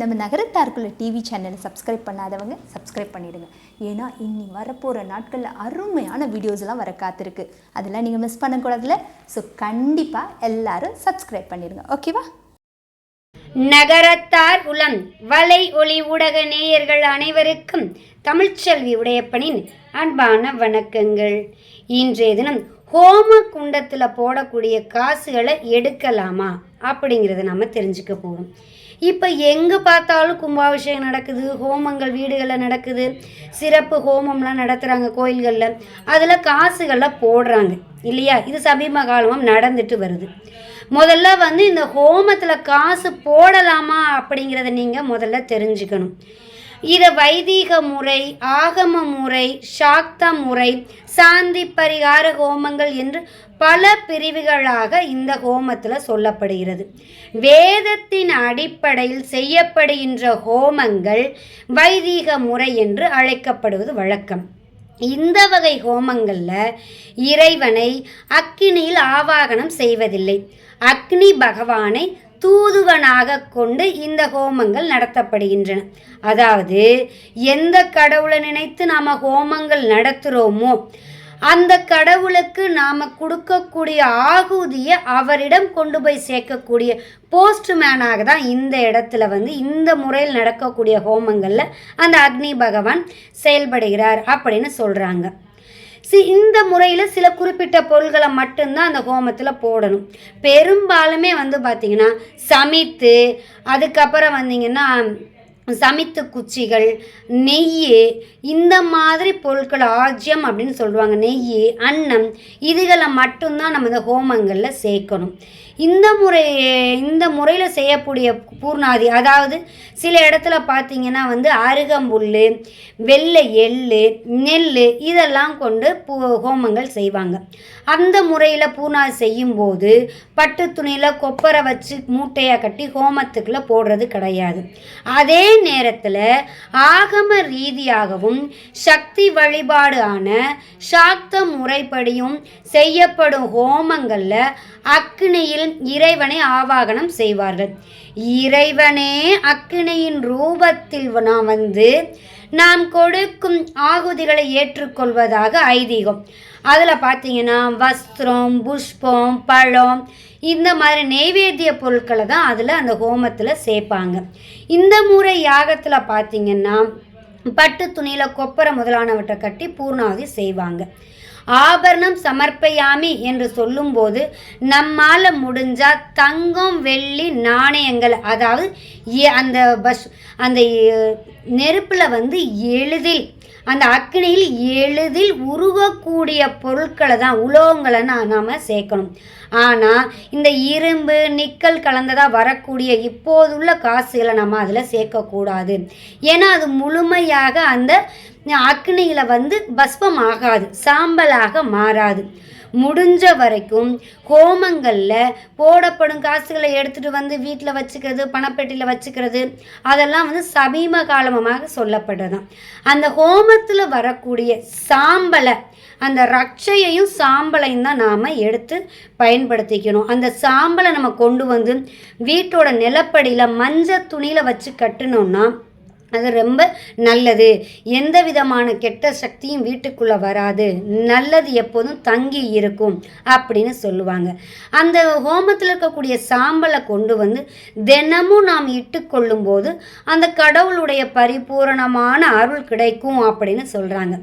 நம்ம நகரத்தாருக்குள்ள டிவி சேனலை சப்ஸ்கிரைப் பண்ணாதவங்க சப்ஸ்கிரைப் பண்ணிடுங்க. ஏன்னா இன்னி வரப்போகிற நாட்களில் அருமையான வீடியோஸ்லாம் வர காத்திருக்கு. அதெல்லாம் நீங்கள் மிஸ் பண்ணக்கூடாதுல ஸோ கண்டிப்பாக எல்லாரும் சப்ஸ்கிரைப் பண்ணிடுங்க. ஓகேவா நகரத்தார் உளம் வலை ஒளி ஊடக நேயர்கள் அனைவருக்கும் தமிழ்ச்செல்வி உடையப்பனின் அன்பான வணக்கங்கள். இன்றைய தினம் ஹோம குண்டத்தில் போடக்கூடிய காசுகளை எடுக்கலாமா அப்படிங்கிறத நம்ம தெரிஞ்சுக்க போகிறோம் இப்போ எங்கே பார்த்தாலும் கும்பாபிஷேகம் நடக்குது ஹோமங்கள் வீடுகளில் நடக்குது சிறப்பு ஹோமம்லாம் நடத்துகிறாங்க கோயில்களில். அதில் காசுகள்லாம் போடுறாங்க இல்லையா? இது சமீப காலமாக நடந்துட்டு வருது. முதல்ல வந்து இந்த ஹோமத்தில் காசு போடலாமா அப்படிங்கிறத நீங்கள் முதல்ல தெரிஞ்சுக்கணும். இதை வைதீக முறை ஆகம முறை சாக்த முறை சாந்தி பரிகார ஹோமங்கள் என்று பல பிரிவுகளாக இந்த ஹோமத்தில் சொல்லப்படுகிறது. வேதத்தின் அடிப்படையில் செய்யப்படுகின்ற ஹோமங்கள் வைதீக முறை என்று அழைக்கப்படுவது வழக்கம். இந்த வகை ஹோமங்களில் இறைவனை அக்கினியில் ஆவாகனம் செய்வதில்லை. அக்னி பகவானை தூதுவனாக கொண்டு இந்த ஹோமங்கள் நடத்தப்படுகின்றன. அதாவது எந்த கடவுளை நினைத்து நாம் ஹோமங்கள் நடத்துகிறோமோ அந்த கடவுளுக்கு நாம் கொடுக்கக்கூடிய ஆகுதியை அவரிடம் கொண்டு போய் சேர்க்கக்கூடிய போஸ்ட்மேனாக தான் இந்த இடத்துல வந்து இந்த முறையில் நடக்கக்கூடிய ஹோமங்களில் அந்த அக்னி பகவான் செயல்படுகிறார் அப்படின்னு சொல்கிறாங்க சி இந்த முறையில் சில குறிப்பிட்ட பொருள்களை மட்டும்தான் அந்த ஹோமத்தில் போடணும். பெரும்பாலுமே வந்து பார்த்திங்கன்னா சமைத்து அதுக்கப்புறம் வந்தீங்கன்னா சமைத்து குச்சிகள் நெய் இந்த மாதிரி பொருட்கள் ஆஜ்யம் அப்படின்னு சொல்லுவாங்க. நெய் அன்னம் இதுகளை மட்டும்தான் நம்ம இந்த ஹோமங்களில் சேர்க்கணும். இந்த முறை இந்த முறையில் செய்யக்கூடிய பூர்ணாதி அதாவது சில இடத்துல பார்த்தீங்கன்னா வந்து அருகம்புல் வெள்ளை எள் நெல் இதெல்லாம் கொண்டு பூ ஹோமங்கள் செய்வாங்க. அந்த முறையில் பூர்ணாதி செய்யும்போது பட்டு துணியில் கொப்பரை வச்சு மூட்டையாக கட்டி ஹோமத்துக்குள்ளே போடுறது கிடையாது. அதே நேரத்தில் ஆகம ரீதியாகவும் சக்தி வழிபாடு ஆன சாக்த முறைப்படியும் செய்யப்படும் ஹோமங்களில் அக்னியில் இறைவனை ஆவாகனம் செய்வார்கள். இறைவனே அக்னியின் ரூபத்தில் நான் வந்து நாம் கொடுக்கும் ஆகுதிகளை ஏற்றுக்கொள்வதாக ஐதீகம். அதில் பார்த்தீங்கன்னா வஸ்திரம் புஷ்பம் பழம் இந்த மாதிரி நெய்வேத்திய பொருட்களை தான் அதில் அந்த ஹோமத்தில் சேர்ப்பாங்க. இந்த முறை யாகத்தில் பார்த்தீங்கன்னா பட்டு துணியில் கொப்பரை முதலானவற்றை கட்டி பூர்ணாவதி செய்வாங்க. ஆபரணம் சமர்ப்பயாமி என்று சொல்லும்போது நம்மால் முடிஞ்சால் தங்கம் வெள்ளி நாணயங்கள் அதாவது அந்த பஸ் அந்த நெருப்பில் வந்து எளிதில் அந்த அக்னியில் எளிதில் உருகக்கூடிய பொருட்களை தான் உலோகங்களை நாம் சேர்க்கணும். ஆனால் இந்த இரும்பு நிக்கல் கலந்ததாக வரக்கூடிய இப்போதுள்ள காசுகளை நம்ம அதில் சேர்க்கக்கூடாது. ஏன்னா அது முழுமையாக அந்த அக்னியில் வந்து பஸ்பம் ஆகாது சாம்பலாக மாறாது. முடிஞ்ச வரைக்கும் ஹோமங்களில் போடப்படும் காசுகளை எடுத்துகிட்டு வந்து வீட்டில் வச்சுக்கிறது பணப்பெட்டியில் வச்சுக்கிறது அதெல்லாம் வந்து சமீப காலமாக சொல்லப்படுறதான் அந்த ஹோமத்தில் வரக்கூடிய சாம்பலை அந்த ரட்சையையும் சாம்பலையும் தான் நாம் எடுத்து பயன்படுத்திக்கணும். அந்த சாம்பலை நம்ம கொண்டு வந்து வீட்டோட நிலப்படியில் மஞ்சள் துணியில் வச்சு கட்டினோம்னா அது ரொம்ப நல்லது. எந்த விதமான கெட்ட சக்தியும் வீட்டுக்குள்ளே வராது. நல்லது எப்போதும் தங்கி இருக்கும் அப்படின்னு சொல்லுவாங்க. அந்த ஹோமத்தில் இருக்கக்கூடிய சாம்பலை கொண்டு வந்து தினமும் நாம் இட்டுக்கொள்ளும் போது அந்த கடவுளுடைய பரிபூரணமான அருள் கிடைக்கும் அப்படின்னு சொல்கிறாங்க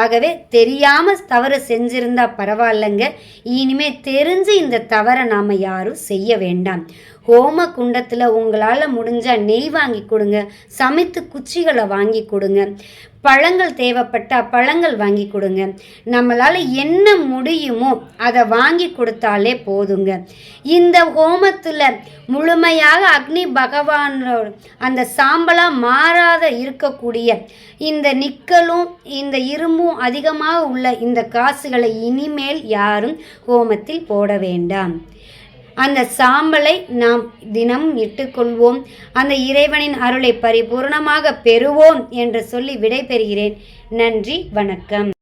ஆகவே தெரியாமல் தவறு செஞ்சிருந்தா பரவாயில்லைங்க. இனிமேல் தெரிஞ்சு இந்த தவறை நாம் யாரும் செய்ய வேண்டாம். ஹோம குண்டத்தில் உங்களால் முடிஞ்சால் நெய் வாங்கி கொடுங்க. சமைத்து குச்சிகளை வாங்கி கொடுங்க. பழங்கள் தேவைப்பட்டால் பழங்கள் வாங்கி கொடுங்க. நம்மளால் என்ன முடியுமோ அதை வாங்கி கொடுத்தாலே போதுங்க. இந்த ஹோமத்தில் முழுமையாக அக்னி பகவானோட அந்த சாம்பலாக மாறாத இருக்கக்கூடிய இந்த நிக்கலும் இந்த இரும்பும் அதிகமாக உள்ள இந்த காசுகளை இனிமேல் யாரும் ஹோமத்தில் போட வேண்டாம். அந்த சாம்பலை நாம் தினம் இட்டுக்கொள்வோம். அந்த இறைவனின் அருளை பரிபூர்ணமாக பெறுவோம் என்று சொல்லி விடைபெறுகிறேன். நன்றி வணக்கம்.